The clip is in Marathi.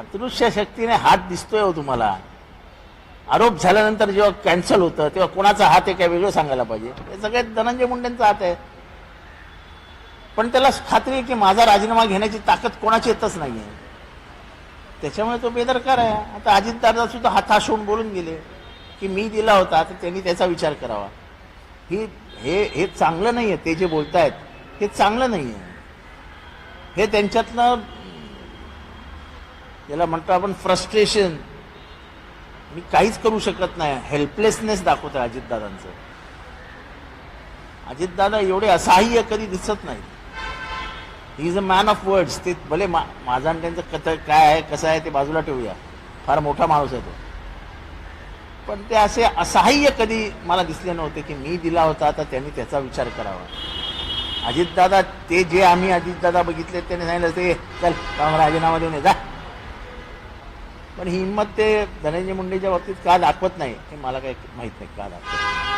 अदृश्य शक्तीने हात दिसतोय हो तुम्हाला. आरोप झाल्यानंतर जेव्हा कॅन्सल होतं तेव्हा कोणाचा हात आहे काय वेगळं सांगायला पाहिजे? हे सगळे धनंजय मुंडेंचा हात आहे. पण त्याला खात्री आहे की माझा राजीनामा घेण्याची ताकद कोणाची येतच नाही आहे त्याच्यामुळे तो बेदरकार आहे. आता अजितदादा सुद्धा हाताश होऊन बोलून गेले की मी दिला होता तर त्यांनी त्याचा विचार करावा. ही हे हे चांगलं नाही आहे ते जे बोलतायत हे चांगलं नाही आहे हे त्यांच्यातलं याला म्हणतो आपण फ्रस्ट्रेशन मी काहीच करू शकत नाही. हेल्पलेसनेस दाखवत आहे अजितदादांचं. अजितदादा एवढे असहाय्य कधी दिसत नाही he is a man of words ते भले मा माझा आणि त्यांचं कथ काय आहे कसं आहे ते बाजूला ठेवूया. फार मोठा माणूस आहे तो. पण ते असे असहाय्य कधी मला दिसले नव्हते की मी दिला होता तर त्यांनी त्याचा विचार करावा. अजितदादा ते जे आम्ही अजितदादा बघितले त्यांनी सांगितलं ते चल राजीनामा देऊन जा. पण ही हिंमत ते धनंजय मुंडेच्या बाबतीत का दाखवत नाही हे मला काही माहीत नाही का दाखवत.